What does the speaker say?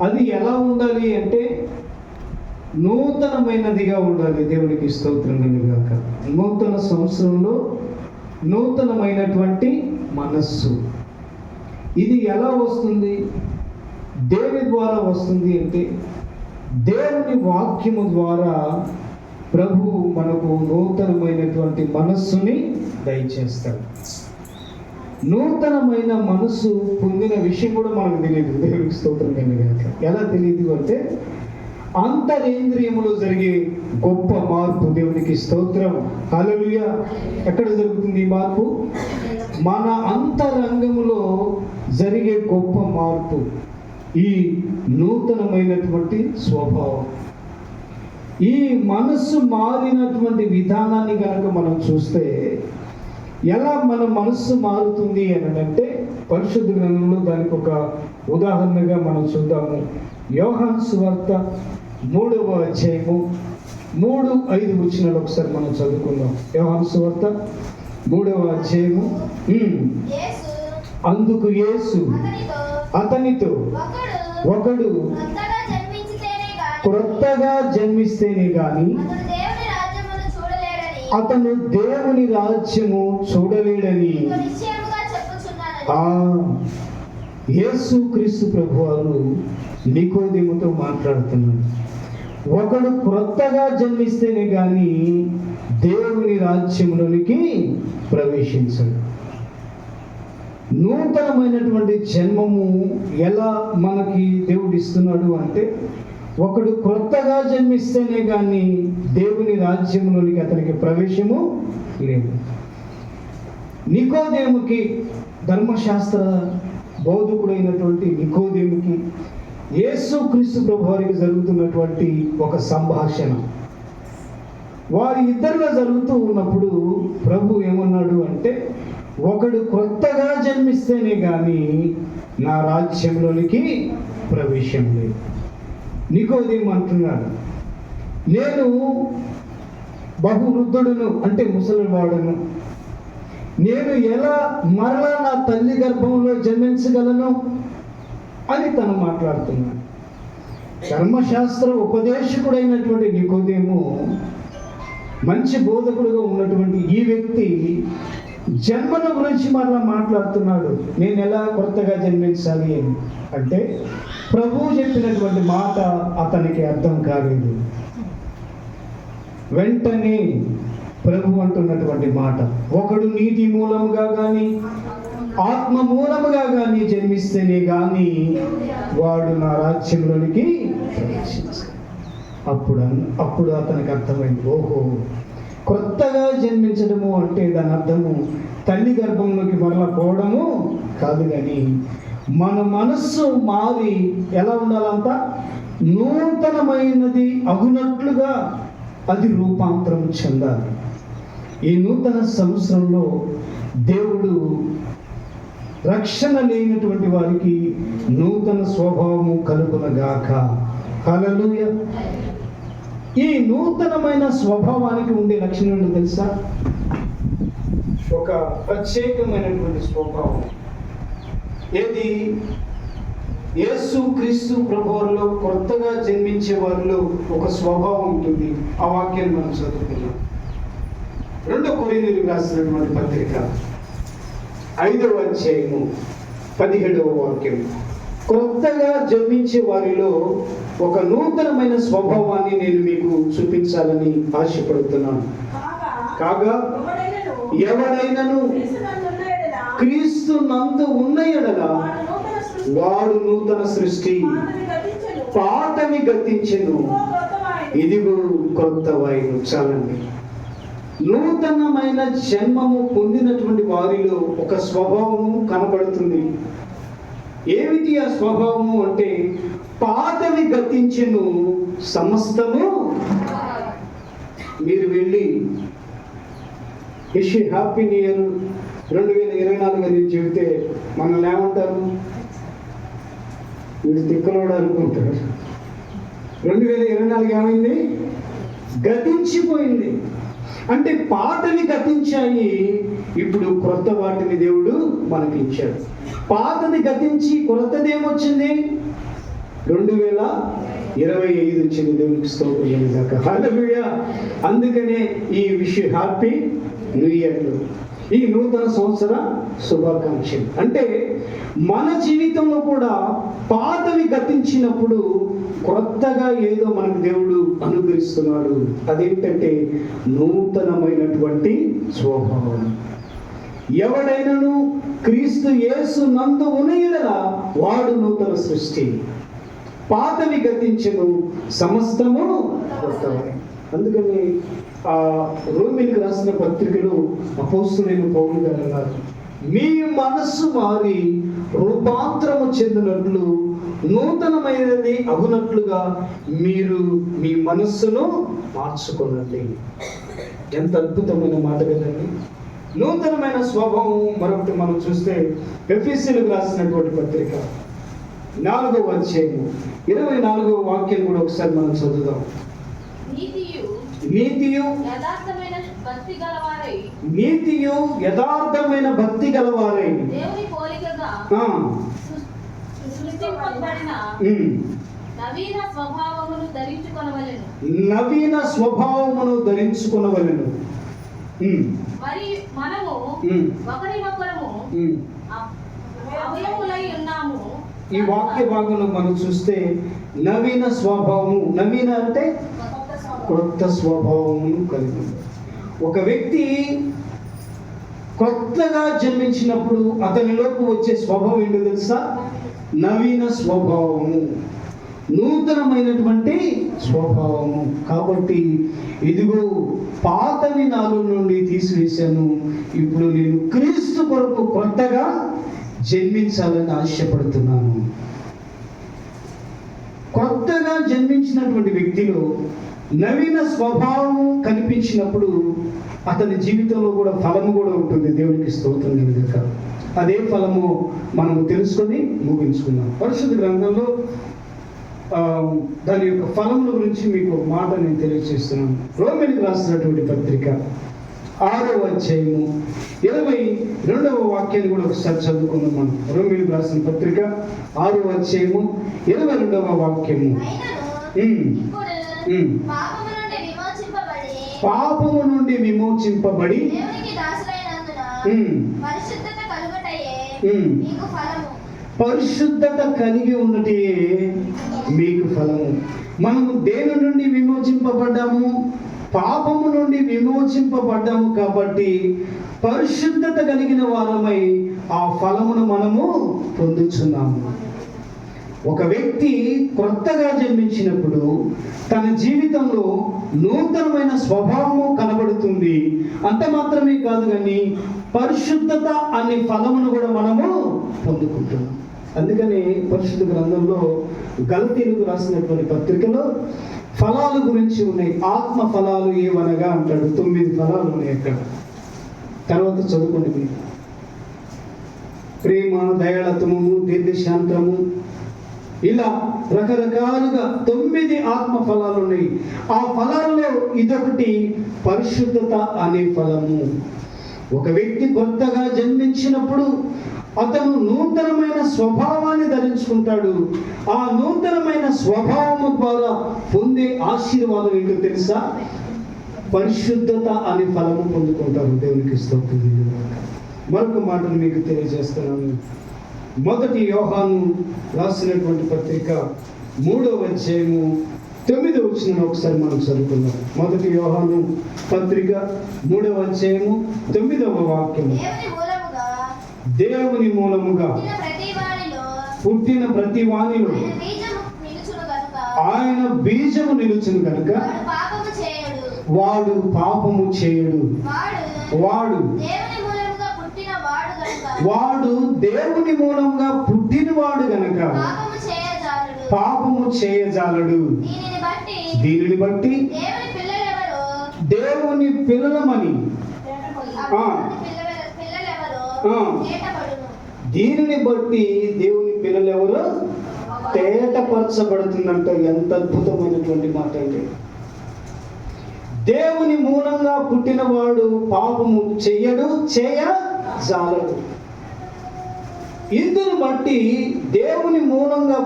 అది ఎలా ఉండాలి అంటే నూతనమైనదిగా ఉండాలి. దేవునికి స్తోత్రం కాక నూతన సంవత్సరంలో నూతనమైనటువంటి మనస్సు. ఇది ఎలా వస్తుంది? దేవుని ద్వారా వస్తుంది అంటే దేవుని వాక్యము ద్వారా ప్రభు మనకు నూతనమైనటువంటి మనస్సుని దయచేస్తాడు. నూతనమైన మనస్సు పొందిన విషయం కూడా మనకు తెలియదు. దేవునికి స్తోత్రం కనుక ఎలా తెలియదు అంటే అంతరేంద్రియములో జరిగే గొప్ప మార్పు దేవునికి స్తోత్రం. హల్లెలూయ. ఎక్కడ జరుగుతుంది ఈ మార్పు? మన అంతరంగములో జరిగే గొప్ప మార్పు ఈ నూతనమైనటువంటి స్వభావం. ఈ మనస్సు మారినటువంటి విధానాన్ని కనుక మనం చూస్తే ఎలా మన మనస్సు మారుతుంది అని అంటే పరిశుద్ధ గ్రంథంలో దానికి ఒక ఉదాహరణగా మనం చూద్దాము. యోహాన్ సువార్త మూడవ అధ్యాయము మూడు ఐదు వచ్చినాలు ఒకసారి మనం చదువుకుందాం. యోహాన్ సువార్త మూడవ అధ్యాయము. అందుకు యేసు అతనితో ఒకడు క్రొత్తగా జన్మిస్తేనే దేవుని అతను దేవుని రాజ్యము చూడలేడని. ఆ యేసు క్రీస్తు ప్రభువారు నికోదేముతో మాట్లాడుతున్నాడు ఒకడు క్రొత్తగా జన్మిస్తేనే గాని దేవుని రాజ్యములోనికి ప్రవేశించడు. నూతనమైనటువంటి జన్మము ఎలా మనకి దేవుడు ఇస్తున్నాడు అంటే ఒకడు క్రొత్తగా జన్మిస్తేనే కానీ దేవుని రాజ్యంలోనికి అతనికి ప్రవేశము లేదు. నికోదేముకి ధర్మశాస్త్ర బోధకుడైనటువంటి నికోదేముకి యేసు క్రీస్తు ప్రభువారికి జరుగుతున్నటువంటి ఒక సంభాషణ. వారి ఇద్దరిలో జరుగుతూ ఉన్నప్పుడు ప్రభు ఏమన్నాడు అంటే ఒకడు కొత్తగా జన్మిస్తేనే కానీ నా రాజ్యంలోనికి ప్రవేశం లేదు. నికోదేం అంటున్నాడు. నేను బహువృద్ధుడును అంటే ముసలివాడును. నేను ఎలా మరలా నా తల్లి గర్భంలో జన్మించగలను అని తను మాట్లాడుతున్నాడు. ధర్మశాస్త్ర ఉపదేశకుడైనటువంటి నికోదేము మంచి బోధకుడుగా ఉన్నటువంటి ఈ వ్యక్తి జన్మను గురించి మరలా మాట్లాడుతున్నాడు. నేను ఎలా కొత్తగా జన్మించాలి అని. అంటే ప్రభువు చెప్పినటువంటి మాట అతనికి అర్థం కాలేదు. వెంటనే ప్రభు అంటున్నటువంటి మాట ఒకడు నీటి మూలముగా కానీ ఆత్మ మూలముగా కానీ జన్మిస్తేనే కానీ వాడు నా రాజ్యంలోనికి అప్పుడు అప్పుడు అతనికి అర్థమైంది ఓహో కొత్తగా జన్మించడము అంటే దాని అర్థము తల్లి గర్భంలోకి మరలా పోవడము కాదు కానీ మన మనస్సు మారి ఎలా ఉండాలంట? నూతనమైనది అగునట్లుగా అది రూపాంతరం చెందాలి. ఈ నూతన సంవత్సరంలో దేవుడు రక్షణ లేనటువంటి వారికి నూతన స్వభావము కలుగునగాక. కలలుయ ఈ నూతనమైన స్వభావానికి ఉండే లక్షణం ఏంటో తెలుసా? ఒక ప్రత్యేకమైనటువంటి స్వభావం. ఏది? యేసు క్రీస్తు ప్రభువులో కొత్తగా జన్మించే వారిలో ఒక స్వభావం ఉంటుంది. ఆ వాక్యాన్ని మనం చదువుకున్నాం రెండో కొరిందీలకు రాసినటువంటి పత్రిక ఐదవ అధ్యాయము పదిహేడవ వాక్యం. కొత్తగా జన్మించే వారిలో ఒక నూతనమైన స్వభావాన్ని నేను మీకు చూపించాలని ఆశపడుతున్నాను. కాగా కాగా క్రీస్తు నందు ఉన్న ఎడల వాడు నూతన సృష్టి. నూతన సృష్టి పాతవి గతించెను. ఇదిగో కొత్త ఇదిగో క్రొత్త చాలండి నూతనమైన జన్మము పొందినటువంటి వారిలో ఒక స్వభావము కనబడుతుంది ఏమిటి ఆ స్వభావము అంటే పాతవి గతించెను సమస్తము మీరు వెళ్ళి విష్ హ్యాపీ న్యూ ఇయర్ రెండు వేల ఇరవై నాలుగు అని చెబితే మనల్ని ఏమంటారు? వీడు తిక్కలోడు అనుకుంటారు రెండు వేల ఇరవై నాలుగు ఏమైంది? గతించిపోయింది. అంటే పాతవి గతించాయి. ఇప్పుడు క్రొత్త వాటిని దేవుడు మనకి ఇచ్చాడు. పాతది గతించి క్రొత్తది ఏమొచ్చింది? రెండు వేల ఇరవై ఐదు వచ్చింది దేవునికి స్తోత్రం అందుకనే ఈ విషయం హ్యాపీ న్యూ ఇయర్లు. ఈ నూతన సంవత్సర శుభాకాంక్షలు. అంటే మన జీవితంలో కూడా పాతవి గతించినప్పుడు క్రొత్తగా ఏదో మనకు దేవుడు అనుగ్రహిస్తున్నాడు. అదేంటంటే నూతనమైనటువంటి స్వభావం. ఎవడైనను క్రీస్తు యేసు నందు ఉనయుడల వాడు నూతన సృష్టి. పాతవి గతించను సమస్తము అందుకని ఆ రోమిలకు రాసిన పత్రికలో అపోస్తులైన పౌరులు గారు అన్నారు మీ మనస్సు మారి రూపాంతరము చెందినట్లు నూతనమైనది అగునట్లుగా మీరు మీ మనస్సును మార్చుకున్నది ఎంత అద్భుతమైన మాట కదండి. నూతనమైన స్వభావం మరొకటి మనం చూస్తే ఎఫీసీలకు రాసినటువంటి పత్రిక నాలుగో అధ్యాయము ఇరవై నాలుగవ వాక్యం కూడా ఒకసారి మనం చదువుదాం. నీతియు నీతియు యథార్థమైన భక్తి గలవారై. నీతియు యథార్థమైన భక్తి గలవారై. దేవుని పోలికగా నవీన స్వభావమును ధరించుకొనవలెను. నవీన స్వభావమును ధరించుకునవలెను. మరి మనము ఒకరినొకరము అవయములై ఉన్నాము. ఈ వాక్య భాగంలో మనం చూస్తే నవీన స్వభావము నవీన అంటే. క్రొత్త స్వభావమును కలిగి ఒక వ్యక్తి కొత్తగా జన్మించినప్పుడు అతనిలోకి వచ్చే స్వభావం ఏంటో తెలుసా? నవీన స్వభావము. నూతనమైనటువంటి స్వభావము. కాబట్టి ఇదిగో పాతవి నాలో నుండి తీసివేశాను. ఇప్పుడు నేను క్రీస్తు కొరకు కొత్తగా జన్మించాలని ఆశపడుతున్నాను. జన్మించినటువంటి వ్యక్తిలో నవీన స్వభావం కనిపించినప్పుడు అతని జీవితంలో కూడా ఫలము కూడా ఉంటుంది. దేవునికి స్తోత్రం కనుక అదే ఫలము మనం తెలుసుకొని ముగించుకున్నాం పరిశుద్ధ గ్రంథంలో దాని యొక్క ఫలముల గురించి మీకు మాట నేను తెలియజేస్తున్నాను. రోమిలకు రాసినటువంటి పత్రిక ఆరో అధ్యాయము ఇరవై రెండవ వాక్యాన్ని కూడా ఒకసారి చదువుకుందాం మనం. రోమిలకు రాసిన పత్రిక ఆరో అధ్యాయము ఇరవై రెండవ వాక్యము. పాపము నుండి విమోచింపబడి పరిశుద్ధత కలిగి ఉన్నటే మీకు ఫలము. మనము దేని నుండి విమోచింపబడ్డాము? పాపము నుండి విమోచింపబడ్డాము కాబట్టి పరిశుద్ధత కలిగిన వారమై ఆ ఫలమును మనము పొందుచున్నాము. ఒక వ్యక్తి కొత్తగా జన్మించినప్పుడు తన జీవితంలో నూతనమైన స్వభావము కనబడుతుంది. అంత మాత్రమే కాదు కానీ పరిశుద్ధత అనే ఫలమును కూడా మనము పొందుకుంటున్నాం. అందుకని పరిశుద్ధ గ్రంథంలో గల్తీలకు రాసినటువంటి పత్రికలో ఫలాలు గురించి ఉన్నాయి. ఆత్మ ఫలాలు ఏవనగా అంటాడు. తొమ్మిది ఫలాలు ఉన్నాయి అక్కడ. తర్వాత చదువుకోండి మీరు. ప్రేమ దయాళత్వము దీర్ఘశాంతము ఇలా రకరకాలుగా తొమ్మిది ఆత్మ ఫలాలు ఉన్నాయి. ఆ ఫలాల్లో ఇదొకటి పరిశుద్ధత అనే ఫలము. ఒక వ్యక్తి కొత్తగా జన్మించినప్పుడు అతను నూతనమైన స్వభావాన్ని ధరించుకుంటాడు. ఆ నూతనమైన స్వభావము ద్వారా పొందే ఆశీర్వాదం ఏంటో తెలుసా? పరిశుద్ధత అనే ఫలము పొందుకుంటారు దేవునికి స్తోత్రం. మరొక మాటను మీకు తెలియజేస్తున్నాను. మొదటి యోహాను రాసినటువంటి పత్రిక మూడవ అధ్యాయము తొమ్మిదవ వచ్చిన ఒకసారి మనం చదువుకుందాం. మొదటి యోహాను పత్రిక మూడవ అధ్యాయము తొమ్మిదవ వాక్యము. దేవుని మూలముగా పుట్టిన ప్రతి వాణిలో ఆయన బీజము నిలుచును కనుక వాడు పాపము చేయడు. వాడు వాడు దేవుని మూలంగా పుట్టినవాడు గనక పాపము చేయజాలడు. దీనిని బట్టి దేవుని పిల్లలమని. పిల్లల- దీనిని బట్టి దేవుని పిల్లలెవరో? తేటపరచబడుతుందంట ఎంత అద్భుతమైనటువంటి మాట అండి దేవుని మూలంగా పుట్టినవాడు పాపము చెయ్యడు చేయ జాలడు ఇందును బట్టి దేవుని మూలంగా